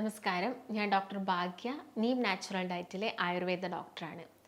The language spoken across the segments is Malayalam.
നമസ്കാരം. ഞാൻ ഡോക്ടർ ഭാഗ്യ. നീം നാച്ചുറൽ ഡയറ്റിലെ ആയുർവേദ ഡോക്ടറാണ്.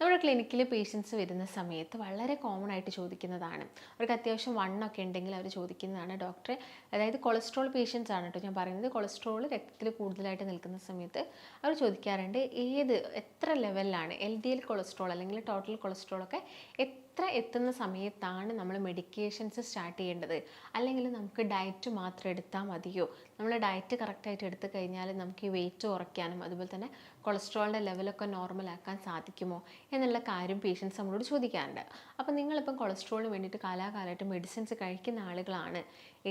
നമ്മുടെ ക്ലിനിക്കിൽ പേഷ്യൻസ് വരുന്ന സമയത്ത് വളരെ കോമൺ ആയിട്ട് ചോദിക്കുന്നതാണ്. അവർക്ക് അത്യാവശ്യം വണ്ണൊക്കെ ഉണ്ടെങ്കിൽ അവർ ചോദിക്കുന്നതാണ്. ഡോക്ടറെ അതായത് കൊളസ്ട്രോൾ പേഷ്യൻസ് ആണ് കേട്ടോ ഞാൻ പറയുന്നത്. കൊളസ്ട്രോൾ രക്തത്തിൽ കൂടുതലായിട്ട് നിൽക്കുന്ന സമയത്ത് അവർ ചോദിക്കാറുണ്ട് ഏത് എത്ര ലെവലിലാണ് എൽ ഡി എൽ കൊളസ്ട്രോൾ അല്ലെങ്കിൽ ടോട്ടൽ കൊളസ്ട്രോൾ ഒക്കെ എത്ര എത്തുന്ന സമയത്താണ് നമ്മൾ മെഡിക്കേഷൻസ് സ്റ്റാർട്ട് ചെയ്യേണ്ടത്? അല്ലെങ്കിൽ നമുക്ക് ഡയറ്റ് മാത്രം എടുത്താൽ മതിയോ? നമ്മൾ ഡയറ്റ് കറക്റ്റായിട്ട് എടുത്തു കഴിഞ്ഞാൽ നമുക്ക് ഈ വെയിറ്റ് കുറയ്ക്കാനും അതുപോലെ തന്നെ കൊളസ്ട്രോളിന്റെ ലെവലൊക്കെ നോർമലാക്കാൻ സാധിക്കുമോ എന്നുള്ള കാര്യം പേഷ്യൻസ് നമ്മളോട് ചോദിക്കാറുണ്ട്. അപ്പോൾ നിങ്ങളിപ്പം കൊളസ്ട്രോളിന് വേണ്ടിയിട്ട് കാലാകാലമായിട്ട് മെഡിസിൻസ് കഴിക്കുന്ന ആളുകളാണ്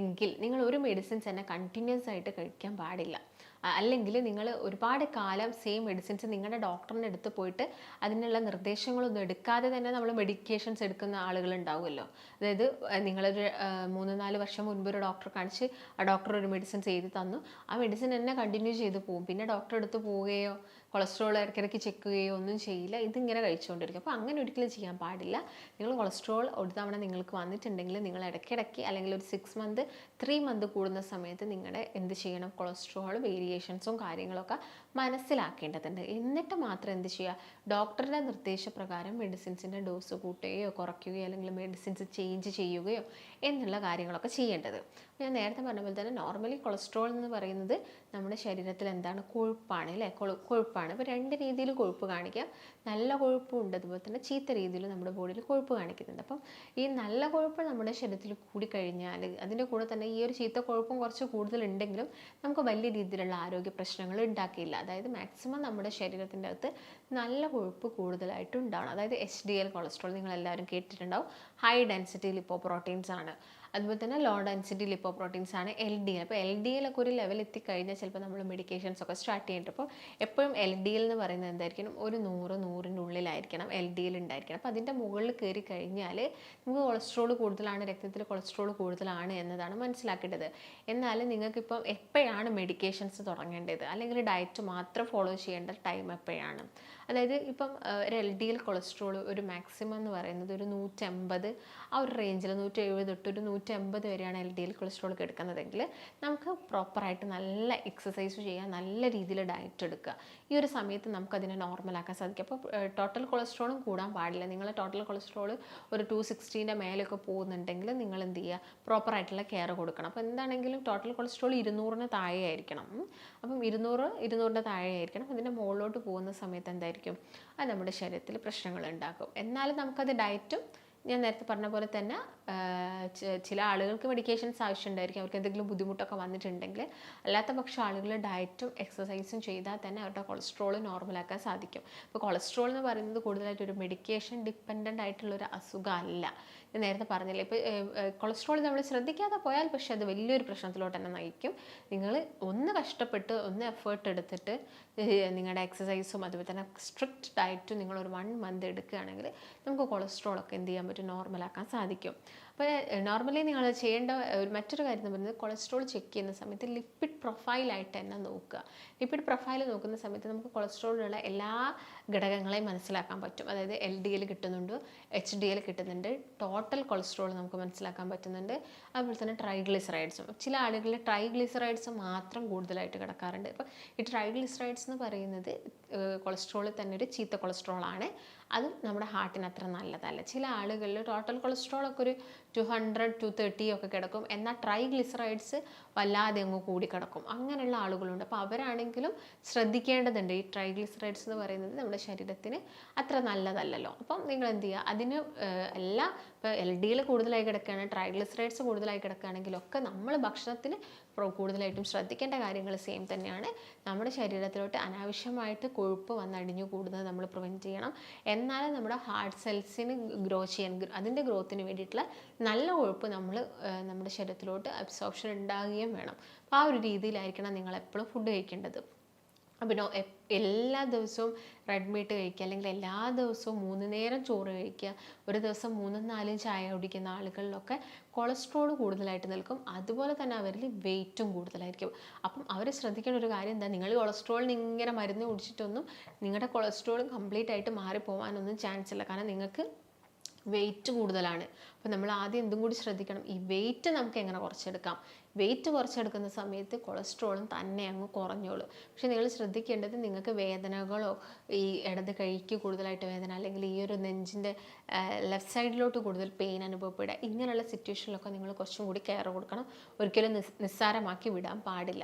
എങ്കിൽ നിങ്ങൾ ഒരു മെഡിസിൻസ് തന്നെ കണ്ടിന്യൂസ് ആയിട്ട് കഴിക്കാൻ പാടില്ല. അല്ലെങ്കിൽ നിങ്ങൾ ഒരുപാട് കാലം സെയിം മെഡിസിൻസ് നിങ്ങളുടെ ഡോക്ടറിന്റെ അടുത്ത് പോയിട്ട് അതിനുള്ള നിർദ്ദേശങ്ങളൊന്നും എടുക്കാതെ തന്നെ നമ്മൾ മെഡിക്കേഷൻസ് എടുക്കുന്ന ആളുകൾ ഉണ്ടാവുമല്ലോ. അതായത് നിങ്ങളൊരു മൂന്ന് നാല് വർഷം മുൻപ് ഒരു ഡോക്ടറെ കാണിച്ച് ആ ഡോക്ടർ ഒരു മെഡിസിൻസ് ചെയ്ത് തന്നു. ആ മെഡിസിൻ തന്നെ കണ്ടിന്യൂ ചെയ്ത് പോകും. പിന്നെ ഡോക്ടറെ അടുത്ത് പോവുകയോ കൊളസ്ട്രോൾ ഇടയ്ക്കിടയ്ക്ക് ചെക്ക് ചെയ്യുകയോ ഒന്നും ചെയ്യില്ല. ഇതിങ്ങനെ കഴിച്ചുകൊണ്ടിരിക്കും. അപ്പോൾ അങ്ങനെ ഒരിക്കലും ചെയ്യാൻ പാടില്ല. നിങ്ങൾ കൊളസ്ട്രോൾ ഒരു തവണ നിങ്ങൾക്ക് വന്നിട്ടുണ്ടെങ്കിൽ നിങ്ങൾ ഇടയ്ക്കിടയ്ക്ക് അല്ലെങ്കിൽ ഒരു സിക്സ് മന്ത് ത്രീ മന്ത് കൂടുന്ന സമയത്ത് നിങ്ങളുടെ എന്ത് ചെയ്യണം? കൊളസ്ട്രോൾ വേരിയേഷൻസും കാര്യങ്ങളൊക്കെ മനസ്സിലാക്കേണ്ടതുണ്ട്. എന്നിട്ട് മാത്രം എന്ത് ചെയ്യുക? ഡോക്ടറുടെ നിർദ്ദേശപ്രകാരം മെഡിസിൻസിന്റെ ഡോസ് കൂട്ടുകയോ കുറയ്ക്കുകയോ അല്ലെങ്കിൽ മെഡിസിൻസ് ചേഞ്ച് ചെയ്യുകയോ എന്നുള്ള കാര്യങ്ങളൊക്കെ ചെയ്യേണ്ടത്. ഞാൻ നേരത്തെ പറഞ്ഞ പോലെ തന്നെ നോർമലി കൊളസ്ട്രോൾ എന്ന് പറയുന്നത് നമ്മുടെ ശരീരത്തിൽ എന്താണ്? കൊഴുപ്പാണ് അല്ലേ? കൊഴുപ്പാണ്. ഇപ്പോൾ രണ്ട് രീതിയിൽ കൊഴുപ്പ് കാണിക്കാം. നല്ല കൊഴുപ്പും ഉണ്ട്. അതുപോലെ തന്നെ ചീത്ത രീതിയിൽ നമ്മുടെ ബോഡിയിൽ കൊഴുപ്പ് കാണിക്കുന്നുണ്ട്. അപ്പം ഈ നല്ല കൊഴുപ്പ് നമ്മുടെ ശരീരത്തിൽ കൂടിക്കഴിഞ്ഞാൽ അതിന്റെ കൂടെ തന്നെ ഈ ഒരു ചീത്ത കൊഴുപ്പും കുറച്ച് കൂടുതലുണ്ടെങ്കിലും നമുക്ക് വലിയ രീതിയിലുള്ള ആരോഗ്യ പ്രശ്നങ്ങൾ ഉണ്ടാക്കിയില്ല അതായത് മാക്സിമം നമ്മുടെ ശരീരത്തിന്റെ അകത്ത് നല്ല കൊഴുപ്പ് കൂടുതലായിട്ട് ഉണ്ടാവണം അതായത് എച്ച് ഡി എൽ കൊളസ്ട്രോൾ നിങ്ങൾ എല്ലാവരും കേട്ടിട്ടുണ്ടാവും. ഹൈ ഡെൻസിറ്റി ലിപ്പോ പ്രോട്ടീൻസ് ആണ്. അതുപോലെ തന്നെ ലോ ഡെൻസിറ്റി ലിപ്പോ പ്രോട്ടീൻസ് ആണ് എൽ ഡി എൽ അപ്പോൾ എൽ ഡി എൽ ഒക്കെ ഒരു ലെവൽ എത്തിക്കഴിഞ്ഞാൽ ചിലപ്പോൾ നമ്മൾ മെഡിക്കേഷൻസ് ഒക്കെ സ്റ്റാർട്ട് ചെയ്യേണ്ടത്. അപ്പോൾ എപ്പോഴും എൽ ഡി എൽ എന്ന് പറയുന്നത് എന്തായിരിക്കണം? ഒരു നൂറ് നൂറിന്റെ ഉള്ളിലായിരിക്കണം എൽ ഡി എൽ ഉണ്ടായിരിക്കണം. അപ്പോൾ അതിന്റെ മുകളിൽ കയറി കഴിഞ്ഞാൽ നമുക്ക് കൊളസ്ട്രോൾ കൂടുതലാണ് രക്തത്തിൽ കൊളസ്ട്രോൾ കൂടുതലാണ് എന്നതാണ് മനസ്സിലാക്കേണ്ടത്. എന്നാൽ നിങ്ങൾക്കിപ്പം എപ്പോഴാണ് മെഡിക്കേഷൻസ് തുടങ്ങേണ്ടത്? അല്ലെങ്കിൽ ഡയറ്റ് മാത്രം ഫോളോ ചെയ്യേണ്ട ടൈം എപ്പോഴാണ്? അതായത് ഇപ്പം ഒരു എൽ ഡി എൽ കൊളസ്ട്രോൾ ഒരു മാക്സിമം എന്ന് പറയുന്നത് ഒരു നൂറ്റമ്പത് ആ ഒരു റേഞ്ചിൽ നൂറ്റി എഴുപത് തൊട്ട് ഒരു നൂറ്റമ്പത് വരെയാണ് എൽ ഡി എൽ കൊളസ്ട്രോൾ എടുക്കുന്നതെങ്കിൽ നമുക്ക് പ്രോപ്പറായിട്ട് നല്ല എക്സസൈസ് ചെയ്യുക നല്ല രീതിയിൽ ഡയറ്റ് എടുക്കുക. ഈ ഒരു സമയത്ത് നമുക്കതിനെ നോർമലാക്കാൻ സാധിക്കും. അപ്പോൾ ടോട്ടൽ കൊളസ്ട്രോളും കൂടാൻ പാടില്ല. നിങ്ങൾ ടോട്ടൽ കൊളസ്ട്രോൾ ഒരു ടു സിക്സ്റ്റീന്റെ മേലെയൊക്കെ പോകുന്നുണ്ടെങ്കിൽ നിങ്ങൾ എന്ത് ചെയ്യുക? പ്രോപ്പറായിട്ടുള്ള കെയർ കൊടുക്കണം. അപ്പോൾ എന്താണെങ്കിലും ടോട്ടൽ കൊളസ്ട്രോൾ ഇരുന്നൂറിന് താഴെ ആയിരിക്കണം. അപ്പം ഇരുന്നൂറ് ഇരുന്നൂറിന്റെ താഴെ ആയിരിക്കണം അതിന്റെ മുകളിലോട്ട് പോകുന്ന സമയത്ത് എന്തായിരിക്കും? അത് നമ്മുടെ ശരീരത്തിൽ പ്രശ്നങ്ങൾ ഉണ്ടാക്കും. എന്നാലും നമുക്കത് ഡയറ്റും ഞാൻ നേരത്തെ പറഞ്ഞ പോലെ തന്നെ ചില ആളുകൾക്ക് മെഡിക്കേഷൻസ് ആവശ്യമുണ്ടായിരിക്കും. അവർക്ക് എന്തെങ്കിലും ബുദ്ധിമുട്ടൊക്കെ വന്നിട്ടുണ്ടെങ്കിൽ അല്ലാത്ത പക്ഷം ആളുകൾ ഡയറ്റും എക്സസൈസും ചെയ്താൽ തന്നെ അവരുടെ കൊളസ്ട്രോൾ നോർമലാക്കാൻ സാധിക്കും. ഇപ്പോൾ കൊളസ്ട്രോൾ എന്ന് പറയുന്നത് കൂടുതലായിട്ട് ഒരു മെഡിക്കേഷൻ ഡിപ്പെൻഡന്റ് ആയിട്ടുള്ള ഒരു അസുഖമല്ല ഞാൻ നേരത്തെ പറഞ്ഞില്ലേ ഇപ്പോൾ കൊളസ്ട്രോൾ നമ്മൾ ശ്രദ്ധിക്കാതെ പോയാൽ പക്ഷേ അത് വലിയൊരു പ്രശ്നത്തിലോട്ട് തന്നെ നയിക്കും. നിങ്ങൾ ഒന്ന് കഷ്ടപ്പെട്ട് ഒന്ന് എഫേർട്ട് എടുത്തിട്ട് നിങ്ങളുടെ എക്സസൈസും അതുപോലെ തന്നെ സ്ട്രിക്റ്റ് ഡയറ്റും ഒരു വൺ മന്ത് എടുക്കുകയാണെങ്കിൽ നമുക്ക് കൊളസ്ട്രോളൊക്കെ എന്ത് ചെയ്യാൻ പറ്റും? നോർമലാക്കാൻ സാധിക്കും. അപ്പോൾ നോർമലി നിങ്ങൾ ചെയ്യേണ്ട ഒരു മറ്റൊരു കാര്യം എന്ന് പറയുന്നത് കൊളസ്ട്രോൾ ചെക്ക് ചെയ്യുന്ന സമയത്ത് ലിപ്പിഡ് പ്രൊഫൈലായിട്ട് തന്നെ നോക്കുക. ലിപ്പിഡ് പ്രൊഫൈൽ നോക്കുന്ന സമയത്ത് നമുക്ക് കൊളസ്ട്രോളിലുള്ള എല്ലാ ഘടകങ്ങളെയും മനസ്സിലാക്കാൻ പറ്റും. അതായത് എൽ ഡി എൽ കിട്ടുന്നുണ്ട് എച്ച് ഡി എൽ കിട്ടുന്നുണ്ട് ടോട്ടൽ കൊളസ്ട്രോൾ നമുക്ക് മനസ്സിലാക്കാൻ പറ്റുന്നുണ്ട്. അതുപോലെ തന്നെ ട്രൈഗ്ലിസറൈഡ്സും ചില ആളുകളിൽ ട്രൈഗ്ലിസറൈഡ്സ് മാത്രം കൂടുതലായിട്ട് കിടക്കാറുണ്ട്. അപ്പോൾ ഈ ട്രൈഗ്ലിസറൈഡ്സ് എന്ന് പറയുന്നത് കൊളസ്ട്രോൾ തന്നെ ഒരു ചീത്ത കൊളസ്ട്രോൾ ആണ് അതും നമ്മുടെ ഹാർട്ടിന് അത്ര നല്ലതല്ല. ചില ആളുകളിൽ ടോട്ടൽ കൊളസ്ട്രോൾ ഒക്കെ ഒരു ടു ഹൺഡ്രഡ് ടു തേർട്ടി ഒക്കെ കിടക്കും. എന്നാൽ ട്രൈഗ്ലിസറൈഡ്സ് വല്ലാതെ അങ്ങ് കൂടി കിടക്കും. അങ്ങനെയുള്ള ആളുകളുണ്ട്. അപ്പോൾ അവരാണെങ്കിലും ശ്രദ്ധിക്കേണ്ടതുണ്ട്. ഈ ട്രൈഗ്ലിസറൈഡ്സ് എന്ന് പറയുന്നത് നമ്മുടെ ശരീരത്തിന് അത്ര നല്ലതല്ലല്ലോ. അപ്പം നിങ്ങൾ എന്ത് ചെയ്യുക? അതിന് എല്ലാ ഇപ്പോൾ എൽ ഡിയിൽ കൂടുതലായി കിടക്കുകയാണ് ട്രൈഗ്ലിസറൈഡ്സ് കൂടുതലായി കിടക്കുകയാണെങ്കിലൊക്കെ നമ്മൾ ഭക്ഷണത്തിന് കൂടുതലായിട്ടും ശ്രദ്ധിക്കേണ്ട കാര്യങ്ങൾ സെയിം തന്നെയാണ്. നമ്മുടെ ശരീരത്തിലോട്ട് അനാവശ്യമായിട്ട് കൊഴുപ്പ് വന്നടിഞ്ഞു കൂടുന്നത് നമ്മൾ പ്രിവെന്റ് ചെയ്യണം. എന്നാലും നമ്മുടെ ഹാർട്ട് സെൽസിന് ഗ്രോ ചെയ്യാൻ അതിന്റെ ഗ്രോത്തിന് വേണ്ടിയിട്ടുള്ള നല്ല ഒഴുപ്പ് നമ്മൾ നമ്മുടെ ശരീരത്തിലോട്ട് അബ്സോർപ്ഷൻ ഉണ്ടാകുകയും വേണം. അപ്പോൾ ആ ഒരു രീതിയിലായിരിക്കണം നിങ്ങൾ എപ്പോഴും ഫുഡ് കഴിക്കേണ്ടത്. അപ്പോൾ എല്ലാ ദിവസവും റെഡ് മീറ്റ് കഴിക്കുക. അല്ലെങ്കിൽ എല്ലാ ദിവസവും മൂന്ന് നേരം ചോറ് കഴിക്കുക. ഒരു ദിവസം മൂന്നും നാലും ചായ കുടിക്കുന്ന ആളുകളിലൊക്കെ കൊളസ്ട്രോൾ കൂടുതലായിട്ട് നിൽക്കും. അതുപോലെ തന്നെ അവരിൽ വെയിറ്റും കൂടുതലായിരിക്കും. അപ്പം അവർ ശ്രദ്ധിക്കേണ്ട ഒരു കാര്യം എന്താ? നിങ്ങൾ കൊളസ്ട്രോളിന് ഇങ്ങനെ മരുന്ന് കുടിച്ചിട്ടൊന്നും നിങ്ങളുടെ കൊളസ്ട്രോൾ കംപ്ലീറ്റ് ആയിട്ട് മാറിപ്പോകാനൊന്നും ചാൻസ് ഇല്ല. കാരണം നിങ്ങൾക്ക് വെയിറ്റ് കൂടുതലാണ്. അപ്പോൾ നമ്മൾ ആദ്യം എന്തും കൂടി ശ്രദ്ധിക്കണം. ഈ വെയിറ്റ് നമുക്ക് എങ്ങനെ കുറച്ചെടുക്കാം? വെയിറ്റ് കുറച്ചെടുക്കുന്ന സമയത്ത് കൊളസ്ട്രോളും തന്നെ അങ്ങ് കുറഞ്ഞോളും. പക്ഷെ നിങ്ങൾ ശ്രദ്ധിക്കേണ്ടത് നിങ്ങൾക്ക് വേദനകളോ ഈ ഇടത് കൈക്ക് കൂടുതലായിട്ട് വേദന അല്ലെങ്കിൽ ഈ ഒരു നെഞ്ചിന്റെ ലെഫ്റ്റ് സൈഡിലോട്ട് കൂടുതൽ പെയിൻ അനുഭവപ്പെടുക ഇങ്ങനെയുള്ള സിറ്റുവേഷനിലൊക്കെ നിങ്ങൾ കുറച്ചും കൂടി കെയർ കൊടുക്കണം. ഒരിക്കലും നിസ് നിസ്സാരമാക്കി വിടാൻ പാടില്ല.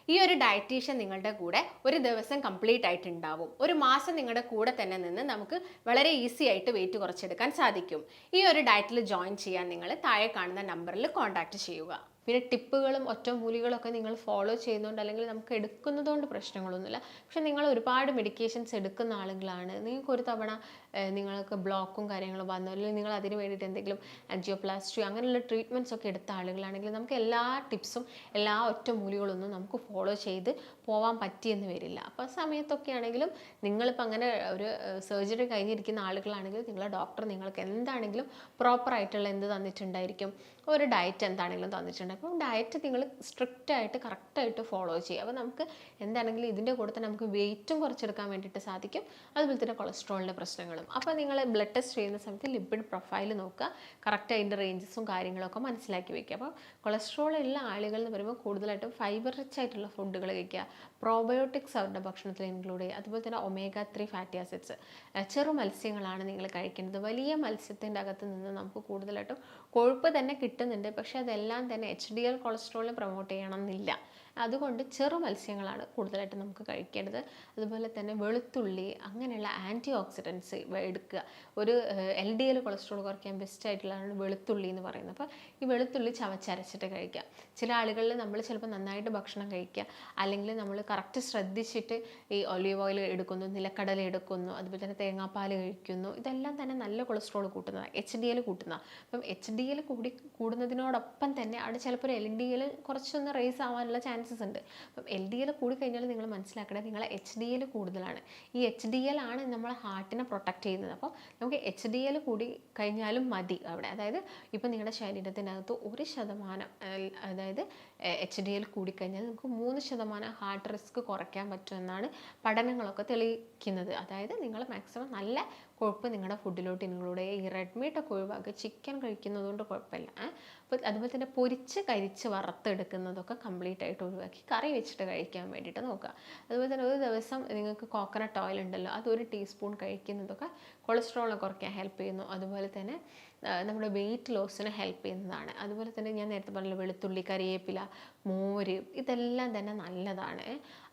ഈ ഒരു ഡയറ്റീഷ്യൻ നിങ്ങളുടെ കൂടെ ഒരു ദിവസം കംപ്ലീറ്റ് ആയിട്ട് ഉണ്ടാവും ഒരു മാസം നിങ്ങളുടെ കൂടെ തന്നെ നിന്ന് നമുക്ക് വളരെ ഈസി ആയിട്ട് വെയിറ്റ് കുറച്ചെടുക്കാൻ സാധിക്കും. ഈ ഒരു ഡയറ്റിൽ ജോയിൻ ചെയ്യാൻ നിങ്ങൾ താഴെ കാണുന്ന നമ്പറിൽ കോൺടാക്ട് ചെയ്യുക. പിന്നെ ടിപ്പുകളും ഒറ്റമൂലികളൊക്കെ നിങ്ങൾ ഫോളോ ചെയ്യുന്നതുകൊണ്ട് അല്ലെങ്കിൽ നമുക്ക് എടുക്കുന്നതുകൊണ്ട് പ്രശ്നങ്ങളൊന്നുമില്ല. പക്ഷെ നിങ്ങൾ ഒരുപാട് മെഡിക്കേഷൻസ് എടുക്കുന്ന ആളുകളാണ്. നിങ്ങൾക്ക് ഒരു തവണ നിങ്ങൾക്ക് ബ്ലോക്കും കാര്യങ്ങളും വന്നു. അല്ലെങ്കിൽ നിങ്ങൾ അതിന് വേണ്ടിയിട്ട് എന്തെങ്കിലും ആൻജിയോപ്ലാസ്റ്റി അങ്ങനെയുള്ള ട്രീറ്റ്മെന്റ്സ് ഒക്കെ എടുത്ത ആളുകളാണെങ്കിൽ നമുക്ക് എല്ലാ ടിപ്സും എല്ലാ ഒറ്റമൂലികളൊന്നും നമുക്ക് ഫോളോ ചെയ്ത് പോവാൻ പറ്റിയെന്ന് വരില്ല. അപ്പോൾ ആ സമയത്തൊക്കെ ആണെങ്കിലും നിങ്ങളിപ്പോൾ അങ്ങനെ ഒരു സർജറി കഴിഞ്ഞിരിക്കുന്ന ആളുകളാണെങ്കിൽ നിങ്ങളുടെ ഡോക്ടർ നിങ്ങൾക്ക് എന്താണെങ്കിലും പ്രോപ്പർ ആയിട്ടുള്ള എന്ത് തന്നിട്ടുണ്ടായിരിക്കും? ഒരു ഡയറ്റ് എന്താണെങ്കിലും തന്നിട്ടുണ്ട്. അപ്പോൾ ഡയറ്റ് നിങ്ങൾ സ്ട്രിക്റ്റ് ആയിട്ട് കറക്റ്റായിട്ട് ഫോളോ ചെയ്യുക. അപ്പോൾ നമുക്ക് എന്താണെങ്കിലും ഇതിന്റെ കൂടെ തന്നെ നമുക്ക് വെയിറ്റും കുറച്ചെടുക്കാൻ വേണ്ടിയിട്ട് സാധിക്കും. അതുപോലെ തന്നെ കൊളസ്ട്രോളിന്റെ പ്രശ്നങ്ങളും അപ്പോൾ നിങ്ങൾ ബ്ലഡ് ടെസ്റ്റ് ചെയ്യുന്ന സമയത്ത് ലിപ്പിഡ് പ്രൊഫൈൽ നോക്കുക. കറക്റ്റ് അതിന്റെ റേഞ്ചസും കാര്യങ്ങളൊക്കെ മനസ്സിലാക്കി വെക്കുക. അപ്പോൾ കൊളസ്ട്രോൾ ഉള്ള ആളുകൾ എന്ന് പറയുമ്പോൾ കൂടുതലായിട്ടും ഫൈബർ റിച്ച് ആയിട്ടുള്ള ഫുഡുകൾ കഴിക്കുക. പ്രോബയോട്ടിക്സ് അവരുടെ ഭക്ഷണത്തിൽ ഇൻക്ലൂഡ് ചെയ്യുക. അതുപോലെ തന്നെ ഒമേഗ ത്രീ ഫാറ്റി ആസിഡ്സ് ചെറു മത്സ്യങ്ങളാണ് നിങ്ങൾ കഴിക്കേണ്ടത് വലിയ മത്സ്യത്തിന്റെ അകത്ത് നിന്ന് നമുക്ക് കൂടുതലായിട്ടും കൊഴുപ്പ് തന്നെ കിട്ടുന്നുണ്ട്. പക്ഷെ അതെല്ലാം തന്നെ എച്ച് ഡി എൽ കൊളസ്ട്രോളിനെ പ്രൊമോട്ട് ചെയ്യണം എന്നില്ല അതുകൊണ്ട് ചെറു മത്സ്യങ്ങളാണ് കൂടുതലായിട്ട് നമുക്ക് കഴിക്കേണ്ടത്. അതുപോലെ തന്നെ വെളുത്തുള്ളി അങ്ങനെയുള്ള ആന്റി ഓക്സിഡൻസ് എടുക്കുക. ഒരു എൽ ഡി എൽ കൊളസ്ട്രോൾ കുറയ്ക്കാൻ ബെസ്റ്റ് ആയിട്ടുള്ളതാണ് വെളുത്തുള്ളി എന്ന് പറയുന്നത്. അപ്പോൾ ഈ വെളുത്തുള്ളി ചവച്ചരച്ചിട്ട് കഴിക്കുക. ചില ആളുകളിൽ നമ്മൾ ചിലപ്പോൾ നന്നായിട്ട് ഭക്ഷണം കഴിക്കുക. അല്ലെങ്കിൽ നമ്മൾ കറക്റ്റ് ശ്രദ്ധിച്ചിട്ട് ഈ ഒലീവ് ഓയിൽ എടുക്കുന്നു നിലക്കടല എടുക്കുന്നു അതുപോലെ തന്നെ തേങ്ങാപ്പാൽ കഴിക്കുന്നു. ഇതെല്ലാം തന്നെ നല്ല കൊളസ്ട്രോൾ കൂട്ടുന്നതാണ്. എച്ച് ഡി എൽ കൂട്ടുന്നതാണ്. അപ്പം എച്ച് ഡി എൽ കൂടി കൂടുന്നതിനോടൊപ്പം തന്നെ അവിടെ ചിലപ്പോൾ ഒരു എൽ ഡി എൽ കുറച്ചൊന്ന് റേസ് ആവാനുള്ള ചാൻസസ് ഉണ്ട്. അപ്പം എൽ ഡി എൽ കൂടി കഴിഞ്ഞാൽ നിങ്ങൾ മനസ്സിലാക്കണേ നിങ്ങളെ എച്ച് ഡി എൽ കൂടുതലാണ്. ഈ എച്ച് ഡി എൽ ആണ് നമ്മളെ ഹാർട്ടിനെ പ്രൊട്ടക്റ്റ് ചെയ്യുന്നത്. അപ്പോൾ നമുക്ക് എച്ച് ഡി എൽ കൂടി കഴിഞ്ഞാലും മതി അവിടെ. അതായത് ഇപ്പം നിങ്ങളുടെ ശരീരത്തിനകത്ത് ഒരു ശതമാനം അതായത് എച്ച് ഡി എൽ കൂടിക്കഴിഞ്ഞാൽ നമുക്ക് മൂന്ന് ശതമാനം ഹാർട്ട് റിസ്ക് കുറയ്ക്കാൻ പറ്റുമെന്നാണ് പഠനങ്ങളൊക്കെ തെളിയിക്കുന്നത്. അതായത് നിങ്ങൾ മാക്സിമം നല്ല കൊഴുപ്പ് നിങ്ങളുടെ ഫുഡിലോട്ട് ഇൻക്ലൂഡ് ചെയ്യുക. ഈ റെഡ് മീറ്റൊക്കെ ഒഴിവാക്കുക. ചിക്കൻ കഴിക്കുന്നത് കൊണ്ട് കുഴപ്പമില്ല. അപ്പോൾ അതുപോലെ തന്നെ പൊരിച്ച് കരിച്ച് വറുത്തെടുക്കുന്നതൊക്കെ കംപ്ലീറ്റ് ആയിട്ട് ഒഴിവാക്കി. കറി വെച്ചിട്ട് കഴിക്കാൻ വേണ്ടിയിട്ട് നോക്കുക. അതുപോലെ തന്നെ ഒരു ദിവസം നിങ്ങൾക്ക് കോക്കനട്ട് ഓയിൽ ഉണ്ടല്ലോ അത് ഒരു ടീസ്പൂൺ കഴിക്കുന്നതൊക്കെ കൊളസ്ട്രോളിനെ കുറയ്ക്കാൻ ഹെൽപ്പ് ചെയ്യുന്നു. അതുപോലെ തന്നെ നമ്മുടെ വെയിറ്റ് ലോസിന് ഹെൽപ്പ് ചെയ്യുന്നതാണ്. അതുപോലെ തന്നെ ഞാൻ നേരത്തെ പറഞ്ഞ വെളുത്തുള്ളി കറിവേപ്പില മോര് ഇതെല്ലാം തന്നെ നല്ലതാണ്.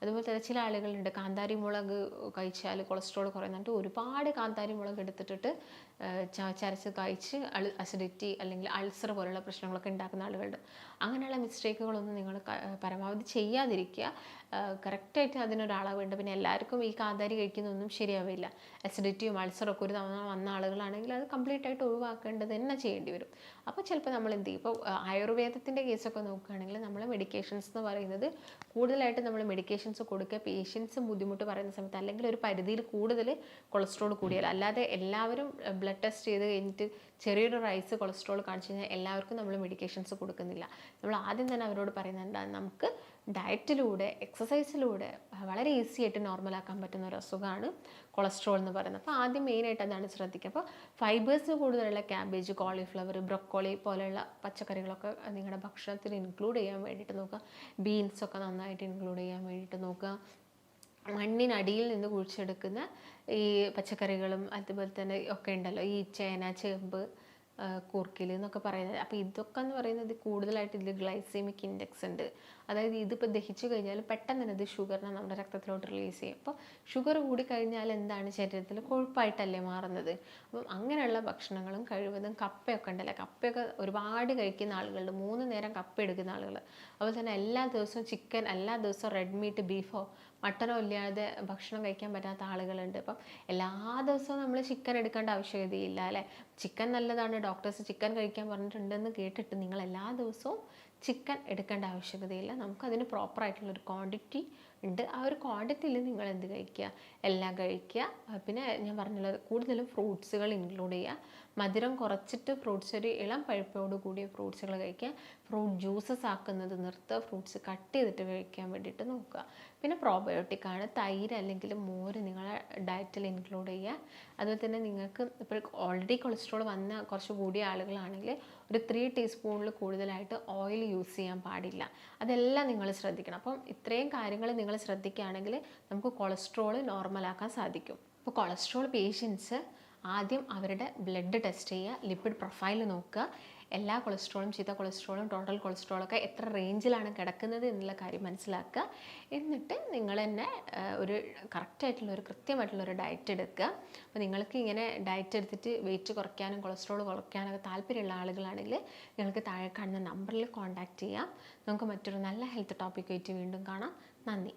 അതുപോലെ തന്നെ ചില ആളുകളുണ്ട് കാന്താരി മുളക് കഴിച്ചാൽ കൊളസ്ട്രോൾ കുറയുന്നുണ്ട് ഒരുപാട് കാന്താരി മുളക് എടുത്തിട്ടിട്ട് ചരച്ച് കഴിച്ച് അസിഡിറ്റി അല്ലെങ്കിൽ അൾസർ പോലുള്ള പ്രശ്നങ്ങളൊക്കെ ഉണ്ടാക്കുന്ന ആളുകളുണ്ട്. അങ്ങനെയുള്ള മിസ്റ്റേക്കുകളൊന്നും നിങ്ങൾ പരമാവധി ചെയ്യാതിരിക്കുക. കറക്റ്റായിട്ട് അതിനൊരളവുണ്ട്. പിന്നെ എല്ലാവർക്കും ഈ കാന്താരി കഴിക്കുന്നൊന്നും ശരിയാവില്ല. അസിഡിറ്റിയും അൾസറൊക്കെ ഒരു തവണ വന്ന ആളുകളാണെങ്കിൽ അത് കംപ്ലീറ്റ് ആയിട്ട് ഒഴിവാക്കേണ്ടത് തന്നെ ചെയ്യേണ്ടി വരും. അപ്പോൾ ചിലപ്പോൾ നമ്മൾ എന്ത് ചെയ്യും? ഇപ്പോൾ ആയുർവേദത്തിന്റെ കേസൊക്കെ നോക്കുകയാണെങ്കിൽ നമ്മൾ മെഡിക്കേഷൻസ് എന്ന് പറയുന്നത് കൂടുതലായിട്ട് നമ്മൾ മെഡിക്കേഷൻസ് കൊടുക്കുക. പേഷ്യൻസ് ബുദ്ധിമുട്ട് പറയുന്ന സമയത്ത് അല്ലെങ്കിൽ ഒരു പരിധിയിൽ കൂടുതൽ കൊളസ്ട്രോൾ കൂടിയാൽ. അല്ലാതെ എല്ലാവരും ബ്ലഡ് ടെസ്റ്റ് ചെയ്ത് കഴിഞ്ഞിട്ട് ചെറിയൊരു റൈസ് കൊളസ്ട്രോൾ കാണിച്ചു കഴിഞ്ഞാൽ എല്ലാവർക്കും നമ്മൾ മെഡിക്കേഷൻസ് കൊടുക്കുന്നില്ല. നമ്മൾ ആദ്യം തന്നെ അവരോട് പറയുന്നത് പറയുന്നുണ്ട് നമുക്ക് ഡയറ്റിലൂടെ എക്സസൈസിലൂടെ വളരെ ഈസി ആയിട്ട് നോർമലാക്കാൻ പറ്റുന്ന ഒരു അസുഖമാണ് കൊളസ്ട്രോൾ എന്ന് പറയുന്നത്. അപ്പോൾ ആദ്യം മെയിനായിട്ട് അതാണ് ശ്രദ്ധിക്കുക? അപ്പോൾ ഫൈബേഴ്സ് കൂടുതലുള്ള ക്യാബേജ് കോളിഫ്ലവർ ബ്രൊക്കോളി പോലെയുള്ള പച്ചക്കറികളൊക്കെ നിങ്ങളുടെ ഭക്ഷണത്തിൽ ഇൻക്ലൂഡ് ചെയ്യാൻ വേണ്ടിയിട്ട് നോക്കുക. ബീൻസൊക്കെ നന്നായിട്ട് ഇൻക്ലൂഡ് ചെയ്യാൻ വേണ്ടിയിട്ട് നോക്കുക. മണ്ണിനടിയിൽ നിന്ന് കുഴിച്ചെടുക്കുന്ന ഈ പച്ചക്കറികളും അതുപോലെ തന്നെ ഒക്കെ ഉണ്ടല്ലോ. ഈ ചേന ചേമ്പ് കൂർക്കിൽ എന്നൊക്കെ പറയുന്നത്. അപ്പോൾ ഇതൊക്കെ എന്ന് പറയുന്നത് കൂടുതലായിട്ട് ഇതിൽ ഗ്ലൈസീമിക് ഇൻഡെക്സ് ഉണ്ട്. അതായത് ഇതിപ്പോൾ ദഹിച്ചു കഴിഞ്ഞാൽ പെട്ടെന്ന് തന്നെ ഇത് ഷുഗറിനെ നമ്മുടെ രക്തത്തിലോട്ട് റിലീസ് ചെയ്യും. അപ്പോൾ ഷുഗർ കൂടി കഴിഞ്ഞാൽ എന്താണ് ശരീരത്തിൽ കൊഴുപ്പായിട്ടല്ലേ മാറുന്നത്? അപ്പം അങ്ങനെയുള്ള ഭക്ഷണങ്ങളും കഴിവതും കപ്പയൊക്കെ ഉണ്ടല്ലേ? കപ്പയൊക്കെ ഒരുപാട് കഴിക്കുന്ന ആളുകളുണ്ട്. മൂന്ന് നേരം കപ്പ എടുക്കുന്ന ആളുകൾ അതുപോലെ തന്നെ എല്ലാ ദിവസവും ചിക്കൻ എല്ലാ ദിവസവും റെഡ് മീറ്റ് ബീഫോ മട്ടനോ ഇല്ലാതെ ഭക്ഷണം കഴിക്കാൻ പറ്റാത്ത ആളുകളുണ്ട്. അപ്പം എല്ലാ ദിവസവും നമ്മൾ ചിക്കൻ എടുക്കേണ്ട ആവശ്യകതയില്ല അല്ലേ? ചിക്കൻ നല്ലതാണ് ഡോക്ടേഴ്സ് ചിക്കൻ കഴിക്കാൻ പറഞ്ഞിട്ടുണ്ടെന്ന് കേട്ടിട്ട് നിങ്ങൾ എല്ലാ ദിവസവും ചിക്കൻ എടുക്കേണ്ട ആവശ്യകതയില്ല. നമുക്കതിന് പ്രോപ്പറായിട്ടുള്ളൊരു ക്വാണ്ടിറ്റി ഉണ്ട്. ആ ഒരു ക്വാണ്ടിറ്റിയിൽ നിങ്ങൾ എന്ത് കഴിക്കുക? എല്ലാം കഴിക്കുക. പിന്നെ ഞാൻ പറഞ്ഞല്ലോ കൂടുതലും ഫ്രൂട്ട്സുകൾ ഇൻക്ലൂഡ് ചെയ്യുക. മധുരം കുറച്ചിട്ട് ഫ്രൂട്ട്സ് ഒരു ഇളം പഴുപ്പോട് കൂടിയ ഫ്രൂട്ട്സുകൾ കഴിക്കുക. ഫ്രൂട്ട് ജ്യൂസസ് ആക്കുന്നത് നിർത്തുക. ഫ്രൂട്ട്സ് കട്ട് ചെയ്തിട്ട് കഴിക്കാൻ വേണ്ടിയിട്ട് നോക്കുക. പിന്നെ പ്രോബയോട്ടിക് ആണ്. തൈര് അല്ലെങ്കിൽ മോര് നിങ്ങളെ ഡയറ്റിൽ ഇൻക്ലൂഡ് ചെയ്യുക. അതുപോലെ തന്നെ നിങ്ങൾക്ക് ഇപ്പോൾ ഓൾറെഡി കൊളസ്ട്രോൾ വന്ന കുറച്ച് കൂടിയ ആളുകളാണെങ്കിൽ ഒരു ത്രീ ടീസ്പൂണിൽ കൂടുതലായിട്ട് ഓയിൽ യൂസ് ചെയ്യാൻ പാടില്ല. അതെല്ലാം നിങ്ങൾ ശ്രദ്ധിക്കണം. അപ്പം ഇത്രയും കാര്യങ്ങൾ നിങ്ങൾ ശ്രദ്ധിക്കുകയാണെങ്കിൽ നമുക്ക് കൊളസ്ട്രോൾ നോർമലാക്കാൻ സാധിക്കും. അപ്പോൾ കൊളസ്ട്രോൾ പേഷ്യൻസ് ആദ്യം അവരുടെ ബ്ലഡ് ടെസ്റ്റ് ചെയ്യുക ലിപ്പിഡ് പ്രൊഫൈൽ നോക്കുക. എല്ലാ കൊളസ്ട്രോളും ചീത്ത കൊളസ്ട്രോളും ടോട്ടൽ കൊളസ്ട്രോളൊക്കെ എത്ര റേഞ്ചിലാണ് കിടക്കുന്നത് എന്നുള്ള കാര്യം മനസ്സിലാക്കുക. എന്നിട്ട് നിങ്ങൾ തന്നെ ഒരു കറക്റ്റായിട്ടുള്ള ഒരു കൃത്യമായിട്ടുള്ള ഒരു ഡയറ്റ് എടുക്കുക. അപ്പോൾ നിങ്ങൾക്ക് ഇങ്ങനെ ഡയറ്റ് എടുത്തിട്ട് വെയിറ്റ് കുറയ്ക്കാനും കൊളസ്ട്രോൾ കുറയ്ക്കാനൊക്കെ താല്പര്യമുള്ള ആളുകളാണെങ്കിൽ നിങ്ങൾക്ക് താഴെ കാണുന്ന നമ്പറിൽ കോൺടാക്റ്റ് ചെയ്യാം. നമുക്ക് മറ്റൊരു നല്ല ഹെൽത്ത് ടോപ്പിക്കായിട്ട് വീണ്ടും കാണാം. നന്ദി.